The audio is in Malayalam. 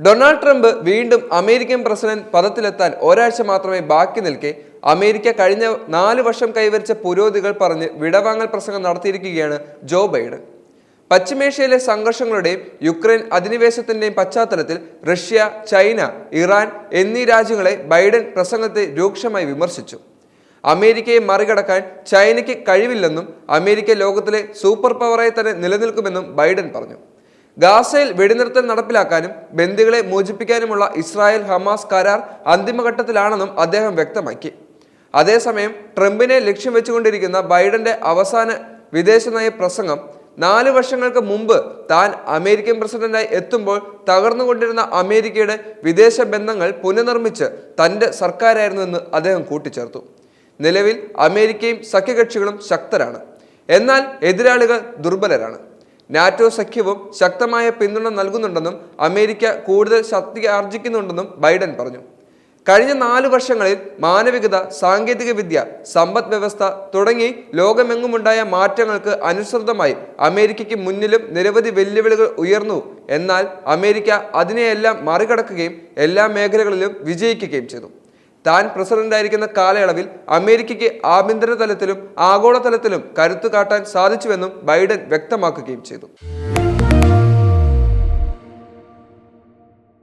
ഡൊണാൾഡ് ട്രംപ് വീണ്ടും അമേരിക്കൻ പ്രസിഡന്റ് പദത്തിലെത്താൻ ഒരാഴ്ച മാത്രമേ ബാക്കി നിൽക്കെ. അമേരിക്ക കഴിഞ്ഞ നാല് വർഷം കൈവരിച്ച പുരോഗതികൾ പറഞ്ഞ് വിടവാങ്ങൽ പ്രസംഗം നടത്തിയിരിക്കുകയാണ് ജോ ബൈഡൻ. പശ്ചിമേഷ്യയിലെ സംഘർഷങ്ങളുടെയും യുക്രൈൻ അധിനിവേശത്തിന്റെയും പശ്ചാത്തലത്തിൽ റഷ്യ ചൈന ഇറാൻ എന്നീ രാജ്യങ്ങളെ ബൈഡൻ പ്രസംഗത്തെ രൂക്ഷമായി വിമർശിച്ചു. അമേരിക്കയെ മറികടക്കാൻ ചൈനയ്ക്ക് കഴിവില്ലെന്നും അമേരിക്ക ലോകത്തിലെ സൂപ്പർ പവറായി തന്നെ നിലനിൽക്കുമെന്നും ബൈഡൻ പറഞ്ഞു. ഗാസയിൽ വെടിനിർത്തൽ നടപ്പിലാക്കാനും ബന്ദികളെ മോചിപ്പിക്കാനുമുള്ള ഇസ്രായേൽ ഹമാസ് കരാർ അന്തിമഘട്ടത്തിലാണെന്നും അദ്ദേഹം വ്യക്തമാക്കി. അതേസമയം ട്രംപിനെ ലക്ഷ്യം വെച്ചുകൊണ്ടിരിക്കുന്ന ബൈഡന്റെ അവസാന വിദേശനയ പ്രസംഗം നാല് വർഷങ്ങൾക്ക് മുമ്പ് താൻ അമേരിക്കൻ പ്രസിഡന്റായി എത്തുമ്പോൾ തകർന്നുകൊണ്ടിരുന്ന അമേരിക്കയുടെ വിദേശ ബന്ധങ്ങൾ പുനർനിർമ്മിച്ച് തന്റെ സർക്കാരായിരുന്നുവെന്ന് അദ്ദേഹം കൂട്ടിച്ചേർത്തു. നിലവിൽ അമേരിക്കയും സഖ്യകക്ഷികളും ശക്തരാണ്. എന്നാൽ എതിരാളികൾ ദുർബലരാണ്. നാറ്റോ സഖ്യവും ശക്തമായ പിന്തുണ നൽകുന്നുണ്ടെന്നും അമേരിക്ക കൂടുതൽ ശക്തി ആർജിക്കുന്നുണ്ടെന്നും ബൈഡൻ പറഞ്ഞു. കഴിഞ്ഞ നാല് വർഷങ്ങളിൽ മാനവികത സാങ്കേതികവിദ്യ സമ്പദ് വ്യവസ്ഥ തുടങ്ങി ലോകമെങ്ങുമുണ്ടായ മാറ്റങ്ങൾക്ക് അനുസൃതമായി അമേരിക്കയ്ക്ക് മുന്നിലും നിരവധി വെല്ലുവിളികൾ ഉയർന്നു. എന്നാൽ അമേരിക്ക അതിനെയെല്ലാം മറികടക്കുകയും എല്ലാ മേഖലകളിലും വിജയിക്കുകയും ചെയ്തു. താൻ പ്രസിഡന്റായിരിക്കുന്ന കാലയളവിൽ അമേരിക്കയ്ക്ക് ആഭ്യന്തര തലത്തിലും ആഗോള തലത്തിലും കരുത്തു കാട്ടാൻ സാധിച്ചുവെന്നും ബൈഡൻ വ്യക്തമാക്കുകയും ചെയ്തു.